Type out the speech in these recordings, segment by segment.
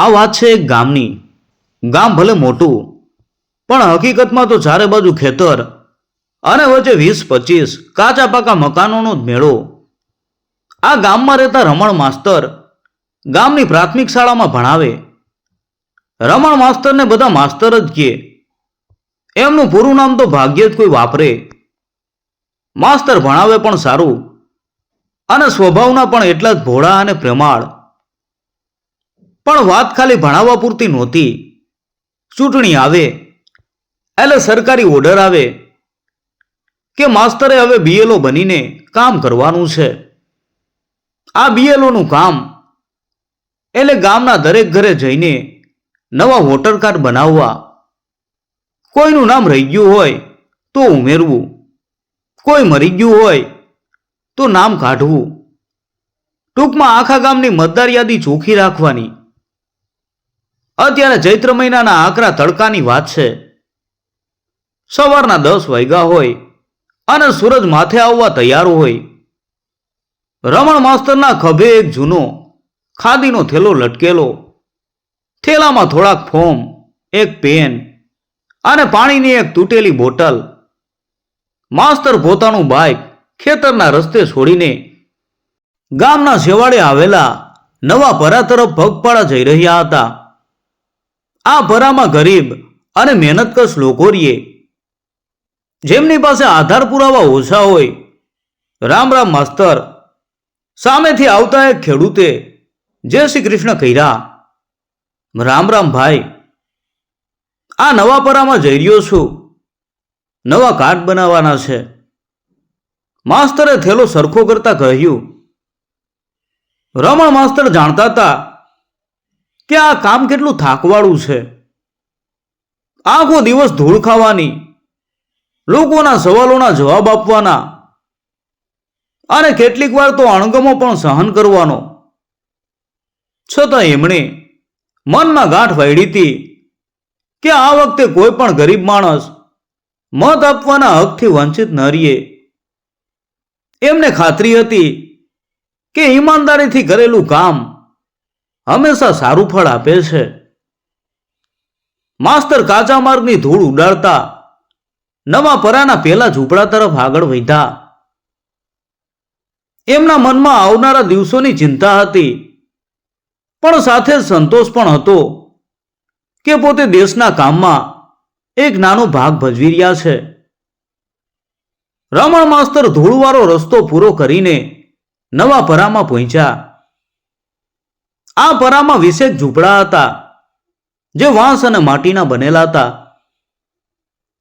આ વાત છે ગામની. ગામ ભલે મોટું, પણ હકીકતમાં તો ચારે બાજુ ખેતર અને વચ્ચે વીસ પચીસ કાચા પાકા મકાનોનો જ મેળો. આ ગામમાં રહેતા રમણ માસ્તર ગામની પ્રાથમિક શાળામાં ભણાવે. રમણ માસ્તરને બધા માસ્તર જ કહે એમનું પૂરું નામ તો ભાગ્યે જ કોઈ વાપરે. માસ્તર ભણાવે પણ સારું અને સ્વભાવના પણ એટલા જ ભોળા અને પ્રેમાળ. પણ વાત ખાલી ભણાવવા પૂરતી નહોતી. ચૂંટણી આવે એટલે સરકારી ઓર્ડર આવે, કે માસ્તરે હવે બીએલઓ બનીને કામ કરવાનું છે. આ બીએલઓનું કામ, એટલે ગામના દરેક ઘરે જઈને નવા વોટર કાર્ડ બનાવવા. કોઈનું નામ રહી ગયું હોય તો ઉમેરવું. કોઈ મરી ગયું હોય તો નામ કાઢવું. ટૂંકમાં આખા ગામની મતદાર યાદી ચોખ્ખી રાખવાની. અત્યારે ચૈત્ર મહિનાના આકરા તડકાની વાત છે. સવારના દસ વાગ્યા હોય અને સૂરજ માથે આવવા તૈયાર હોય. રમણ માસ્તરના ખભે એક જૂનો, ખાદીનો થેલો લટકેલો. થેલામાં થોડાક ફોમ, એક પેન અને પાણીની એક તૂટેલી બોટલ. માસ્તર પોતાનું બાઇક ખેતરના રસ્તે છોડીને ગામના છેવાડે આવેલા નવા પરા તરફ પગપાળા જઈ રહ્યા હતા. આ ભરામાં ગરીબ અને મહેનતકશ લોકો રહીએ જેમની પાસે આધાર પુરાવા ઓછા હોય, રામ રામ માસ્તર, સામેથી આવતા એક ખેડૂતે જય શ્રી કૃષ્ણ કહ્યા રામ રામ ભાઈ, આ નવા પરામાં જઈ રહ્યો છું. નવા કાર્ડ બનાવવાના છે. માસ્તરે થેલો સરખો કરતા કહ્યું. રમણ માસ્તર જાણતા હતા કે આ કામ કેટલું થાકવાળું છે? આખો દિવસ ધૂળ ખાવાની, લોકોના સવાલોના જવાબ આપવાના, અને કેટલીક વાર તો અણગમો પણ સહન કરવાનો. છતાં એમણે મનમાં ગાંઠ વાળી હતી કે આ વખતે કોઈ પણ ગરીબ માણસ મત આપવાના હકથી વંચિત ન રહીએ. એમને ખાતરી હતી કે ઈમાનદારીથી કરેલું કામ હંમેશા સારું ફળ આપે છે. માસ્તર કાચા માર્ગની ધૂળ ઉડાડતા નવા પરાના પેલા ઝૂંપડા તરફ આગળ વધ્યા. એમના મનમાં આવનારા દિવસોની ચિંતા હતી, પણ સાથે સંતોષ પણ હતો કે પોતે દેશના કામમાં એક નાનો ભાગ ભજવી રહ્યા છે. રમણ માસ્તર ધૂળવાળો રસ્તો પૂરો કરીને નવા પરામાં પહોંચ્યા. આ પરામાં વિશેષ ઝૂંપડા હતા, જે વાંસ અને માટીના બનેલા હતા.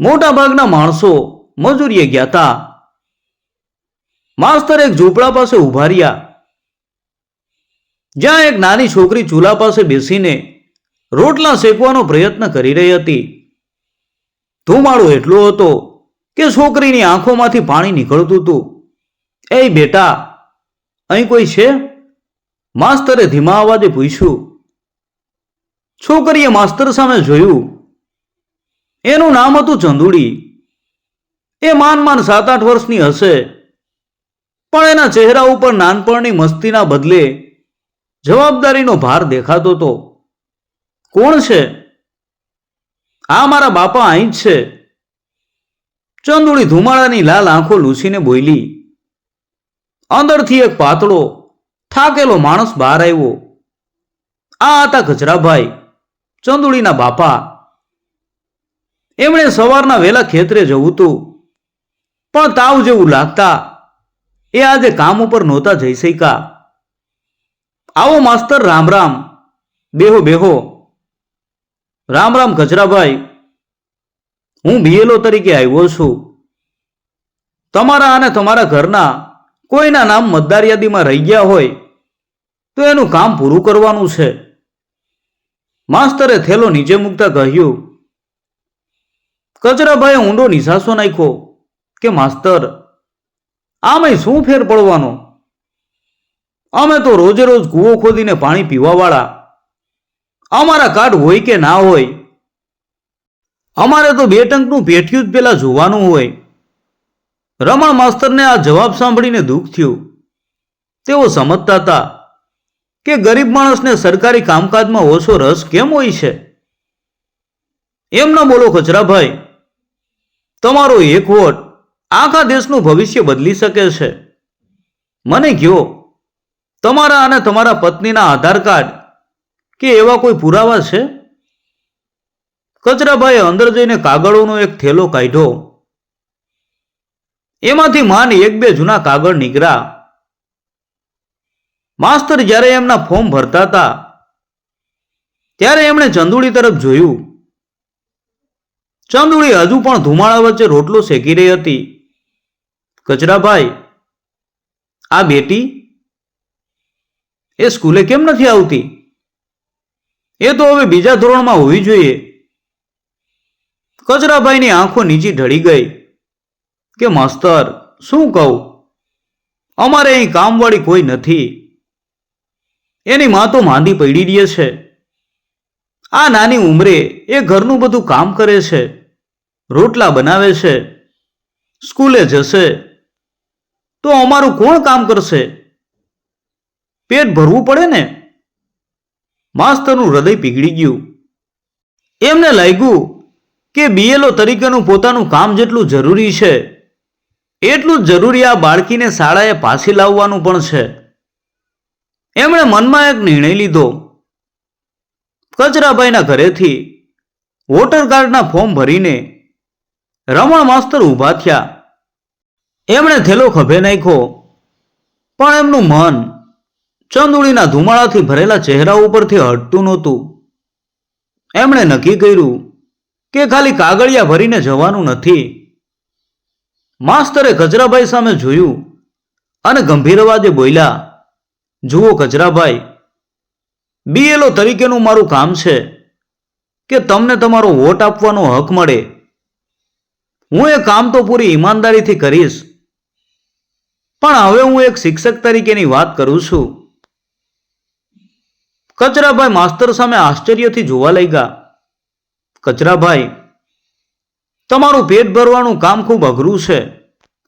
મોટા ભાગના માણસો મજૂરીએ ગયા હતા માસ્તર એક ઝૂંપડા પાસે ઊભા રહ્યા. જ્યાં એક નાની છોકરી ચૂલા પાસે બેસીને રોટલા શેકવાનો પ્રયત્ન કરી રહી હતી. ધુમાડો એટલો હતો કે છોકરીની આંખોમાંથી પાણી નીકળતું હતું. એ બેટા, અહીં કોઈ છે? માસ્તરે ધીમા અવાજે પૂછ્યું, છોકરીએ માસ્તર સામે જોયું. એનું નામ હતું ચંદુડી. એ માન માન સાત આઠ વર્ષની હશે. પણ એના ચહેરા ઉપર નાનપણની મસ્તીના બદલે જવાબદારીનો ભાર દેખાતો હતો કોણ છે? આ મારા બાપા અહીં જ છે. ચંદુડી ધુમાડાની લાલ આંખો લૂસીને બોલી, અંદરથી એક પાતળો થાકેલો માણસ બહાર આવ્યો. આ હતા ગજરાભાઈ, ચંદુડીના બાપા. એમણે સવારના વહેલા ખેતરે જવું હતું. પણ તાવ જેવું લાગતા એ આજે કામ ઉપર નહોતા જઈ શક્યા. આવો માસ્તર રામ રામ, બેહો બેહો. રામ રામ ગજરાભાઈ, હું બીએલઓ તરીકે આવ્યો છું. તમારા અને તમારા ઘરના કોઈના નામ મતદાર યાદીમાં રહી ગયા હોય તો એનું કામ પૂરું કરવાનું છે. માસ્તરે થેલો નીચે મૂકતા કહ્યું, કચરાભાઈએ ઊંડો નિશાસો નાખ્યો કે માસ્તર, આમાંય શું ફેર પડવાનો? અમે તો રોજે રોજ કૂવો ખોદીને પાણી પીવાવાળા. અમારા કાર્ડ હોય કે ના હોય? અમારે તો બે ટંકનું પેઠિયું જ પેલા જોવાનું હોય. રમણ માસ્તરને આ જવાબ સાંભળીને દુઃખ થયું. તેઓ સમજતા હતા કે ગરીબ માણસને સરકારી કામકાજમાં ઓછો રસ કેમ હોય છે? એમ ન બોલો, ખચરાભાઈ, તમારો એક વોટ આખા દેશનું ભવિષ્ય બદલી શકે છે. મને કહો, તમારા અને તમારા પત્નીના આધાર કાર્ડ કે એવા કોઈ પુરાવા છે? કચરાભાઈએ અંદર જઈને કાગળોનો એક થેલો કાઢ્યો. એમાંથી માન એક બે જૂના કાગળ નીકળ્યા. માસ્તર જ્યારે એમના ફોર્મ ભરતા હતા, ત્યારે એમણે ચંદુડી તરફ જોયું. ચંદુડી હજુ પણ ધુમાડા વચ્ચે રોટલો શેકી રહી હતી. કચરાભાઈ, આ બેટી એ સ્કૂલે કેમ નથી આવતી? એ તો હવે બીજા ધોરણમાં હોવી જોઈએ. કચરાભાઈની આંખો નીચી ઢળી ગઈ કે, માસ્તર, શું કહું? અમારે અહીં કામવાળી કોઈ નથી. એની માં તો માંદી પડી રહી છે. આ નાની ઉંમરે એ ઘરનું બધું કામ કરે છે, રોટલા બનાવે છે, સ્કૂલે જશે. તો અમારું કોણ કામ કરશે? પેટ ભરવું પડે ને? માસ્તરનું હૃદય પીગળી ગયું. એમને લાગ્યું કે બીએલઓ તરીકેનું પોતાનું કામ જેટલું જરૂરી છે, એટલું જ જરૂરી આ બાળકીને શાળાએ પાછી લાવવાનું પણ છે. એમણે મનમાં એક નિર્ણય લીધો. કચરાભાઈના ઘરેથી વોટર કાર્ડના ફોર્મ ભરીને રમણ માસ્તર ઊભા થયા. એમણે થેલો ખભે નાખ્યો. પણ એમનું મન ચંદુડીના ધુમાડાથી ભરેલા ચહેરા ઉપરથી હટતું નહોતું. એમણે નક્કી કર્યું કે ખાલી કાગળિયા ભરીને જવાનું નથી. માસ્તરે કચરાભાઈ સામે જોયું અને ગંભીર અવાજે બોલ્યા જુઓ કચરાભાઈ બીએલઓ તરીકેનું મારું કામ છે કે તમને તમારો વોટ આપવાનો હક મળે. હું એ કામ તો પૂરી ઈમાનદારીથી કરીશ, પણ હવે હું એક શિક્ષક તરીકેની વાત કરું છું. કચરાભાઈ માસ્તર સામે આશ્ચર્યથી જોવા લાગ્યા. કચરાભાઈ, તમારું પેટ ભરવાનું કામ ખૂબ અઘરું છે.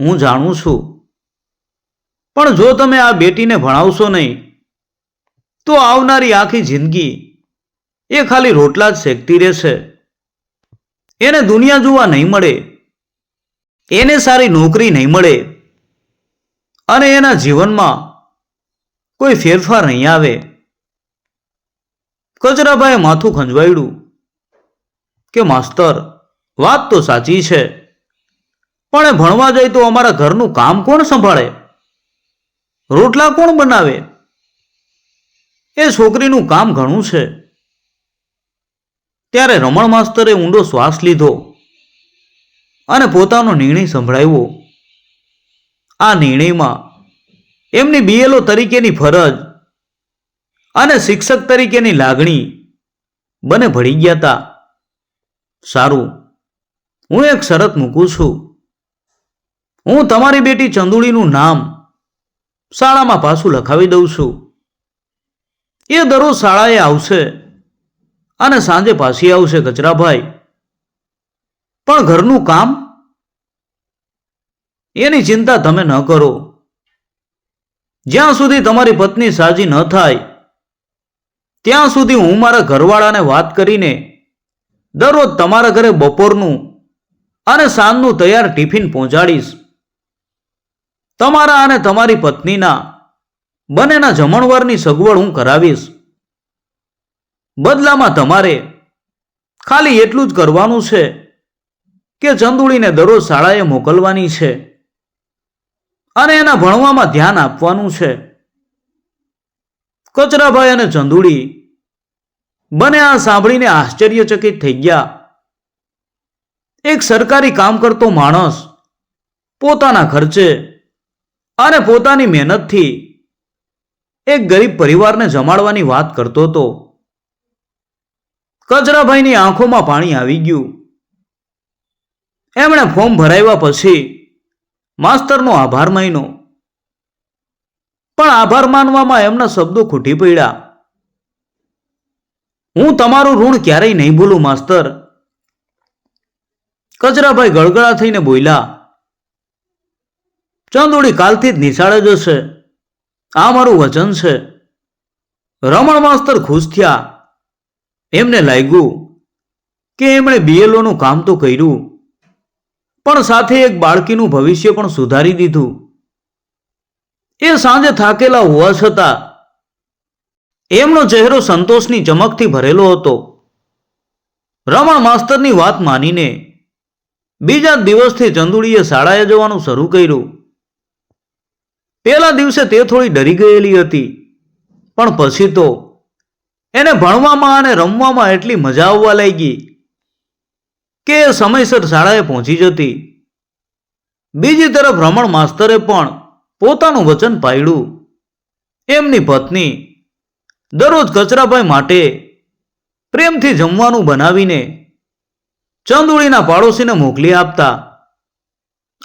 હું જાણું છું. પણ જો તમે આ બેટીને ભણાવશો નહીં, તો આવનારી આખી જિંદગી એ ખાલી રોટલા જ શેકતી રહેશે. એને દુનિયા જોવા નહીં મળે, એને સારી નોકરી નહીં મળે, અને એના જીવનમાં કોઈ ફેરફાર નહીં આવે. કચરાભાઈએ માથું ખંજવાયડું કે, માસ્તર, વાત તો સાચી છે, પણ એ ભણવા જાય તો અમારા ઘરનું કામ કોણ સંભાળે? રોટલા કોણ બનાવે? એ છોકરીનું કામ ઘણું છે. ત્યારે રમણ માસ્તરે ઊંડો શ્વાસ લીધો અને પોતાનો નિર્ણય સંભળાવ્યો. આ નિર્ણયમાં એમની બીએલઓ તરીકેની ફરજ અને શિક્ષક તરીકેની લાગણી બને ભળી ગયા હતા સારું, હું એક શરત મૂકું છું. હું તમારી બેટી ચંદુડીનું નામ શાળામાં પાછું લખાવી દઉં છું. એ દરરોજ શાળાએ આવશે અને સાંજે પાછી આવશે કચરાભાઈ. પણ ઘરનું કામ? એની ચિંતા તમે ન કરો. જ્યાં સુધી તમારી પત્ની સાજી ન થાય, ત્યાં સુધી હું મારા ઘરવાળાને વાત કરીને દરરોજ તમારા ઘરે બપોરનું અને સાંજનું તૈયાર ટિફિન પહોંચાડીશ. તમારા અને તમારી પત્નીના બંનેના જમણવારની સગવડ હું કરાવીશ. બદલામાં તમારે ખાલી એટલું જ કરવાનું છે કે ચંદુડીને દરરોજ શાળાએ મોકલવાની છે અને એના ભણવામાં ધ્યાન આપવાનું છે. કચરાભાઈ અને ચંદુડી બને આ સાંભળીને આશ્ચર્યચકિત થઈ ગયા. એક સરકારી કામ કરતો માણસ પોતાના ખર્ચે અને પોતાની મહેનતથી એક ગરીબ પરિવારને જમાડવાની વાત કરતો હતો. કચરાભાઈની આંખોમાં પાણી આવી ગયું. એમણે ફોર્મ ભરાવ્યા પછી માસ્તરનો આભાર માન્યો. પણ આભાર માનવામાં એમના શબ્દો ખૂટી પડ્યા. હું તમારું ઋણ ક્યારેય નહીં ભૂલું, માસ્તર. કચરાભાઈ ગળગળા થઈને બોલ્યા ચંદુડી કાલથી જ નિશાળે જશે. આ મારું વચન છે. રમણ માસ્તર ખુશ થયા. એમને લાગ્યું કે એમણે બીએલઓનું કામ તો કર્યું, પણ સાથે એક બાળકીનું ભવિષ્ય પણ સુધારી દીધું. એ સાંજે થાકેલા હોવા છતાં એમનો ચહેરો સંતોષની ચમકથી ભરેલો હતો. રમણ માસ્તરની વાત માનીને બીજા દિવસથી ચંદુડીએ શાળાએ જવાનું શરૂ કર્યું. પહેલા દિવસે તે થોડી ડરી ગયેલી હતી. પણ પછી તો એને ભણવામાં અને રમવામાં એટલી મજા આવવા લાગી કે એ સમયસર શાળાએ પહોંચી જતી. બીજી તરફ રમણ માસ્તરે પણ પોતાનું વચન પાડ્યું એમની પત્ની દરરોજ કચરાભાઈ માટે પ્રેમથી જમવાનું બનાવીને ચંદુડીના પાડોશીને મોકલી આપતા.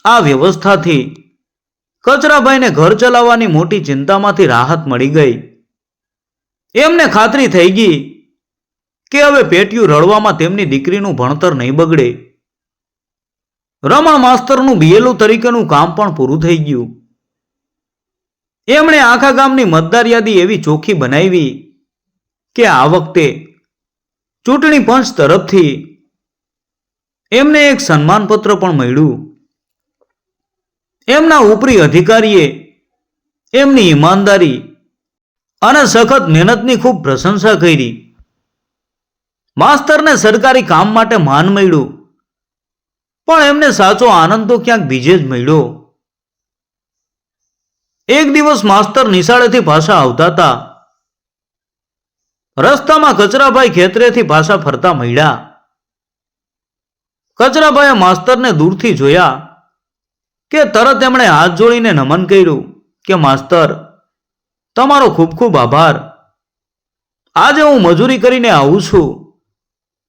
આ વ્યવસ્થાથી કચરાભાઈને ઘર ચલાવવાની મોટી ચિંતામાંથી રાહત મળી ગઈ. એમને ખાતરી થઈ ગઈ કે હવે પેટિયું રડવામાં તેમની દીકરીનું ભણતર નહીં બગડે. રમણ માસ્તરનું બીએલઓ તરીકેનું કામ પણ પૂરું થઈ ગયું. એમણે આખા ગામની મતદાર યાદી એવી ચોખ્ખી બનાવી કે આ વખતે ચૂંટણી પંચ તરફથી એમને એક સન્માનપત્ર પણ મળ્યું. એમના ઉપરી અધિકારીએ એમની ઈમાનદારી અને સખત મહેનતની ખૂબ પ્રશંસા કરી. માસ્તરને સરકારી કામ માટે માન મળ્યું, પણ એમને સાચો આનંદ તો ક્યાંક બીજે જ મળ્યો. એક દિવસ માસ્તર નિશાળેથી પાછા આવતા હતા. રસ્તામાં કચરાભાઈ ખેતરેથી પાછા ફરતા મળ્યા. કચરાભાઈએ માસ્તરને દૂરથી જોયા. કે તરત એમણે હાથ જોડીને નમન કર્યું કે, માસ્તર, તમારો ખૂબ ખૂબ આભાર. આજે હું મજૂરી કરીને આવું છું,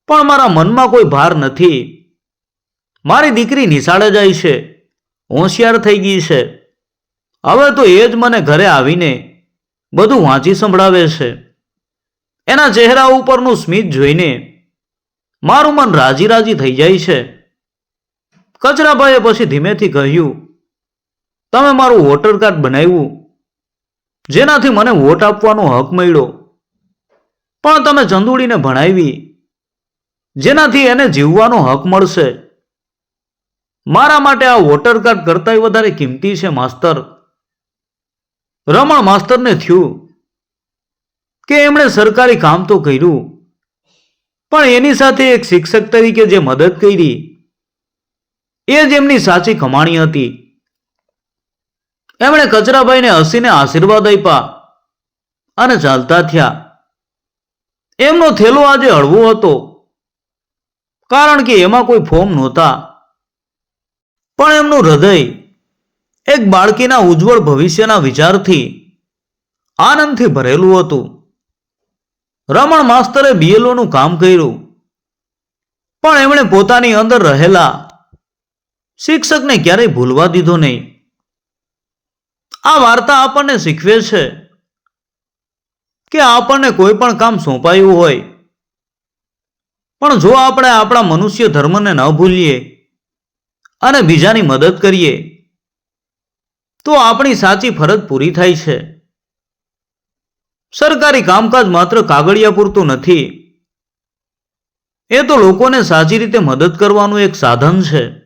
પણ મારા મનમાં કોઈ ભાર નથી. મારી દીકરી નિશાળે જાય છે, હોશિયાર થઈ ગઈ છે. હવે તો એ જ મને ઘરે આવીને બધું વાંચી સંભળાવે છે. એના ચહેરા ઉપરનું સ્મિત જોઈને મારું મન રાજી રાજી થઈ જાય છે. કચરાભાઈએ પછી ધીમેથી કહ્યું, તમે મારું વોટર કાર્ડ બનાવ્યું, જેનાથી મને વોટ આપવાનો હક મળ્યો. પણ તમે ચંદુડીને ભણાવી, જેનાથી એને જીવવાનો હક મળશે. મારા માટે આ વોટર કાર્ડ કરતાંય વધારે કિંમતી છે, માસ્તર. રમણ માસ્તરને થયું કે એમણે સરકારી કામ તો કર્યું, પણ એની સાથે એક શિક્ષક તરીકે જે મદદ કરી એ જ એમની સાચી કમાણી હતી. એમણે કચરાભાઈને હસીને આશીર્વાદ આપ્યા અને ચાલતા થયા. એમનો થેલો આજે હળવો હતો, કારણ કે એમાં કોઈ ફોર્મ નહોતા. પણ એમનું હૃદય એક બાળકીના ઉજ્જવળ ભવિષ્યના વિચારથી આનંદથી ભરેલું હતું. રમણ માસ્તરે બીએલઓનું કામ કર્યું, પણ એમણે પોતાની અંદર રહેલા શિક્ષકને ક્યારેય ભૂલવા દીધો નહીં. આ વાર્તા આપણને શીખવે છે કે આપણને કોઈ પણ કામ સોંપાયું હોય. પણ જો આપણે આપણા મનુષ્ય ધર્મને ન ભૂલીએ અને બીજાની મદદ કરીએ, તો આપણી સાચી ફરજ પૂરી થાય છે. સરકારી કામકાજ માત્ર કાગળિયા પૂરતું નથી. એ તો લોકોને સાચી રીતે મદદ કરવાનું એક સાધન છે.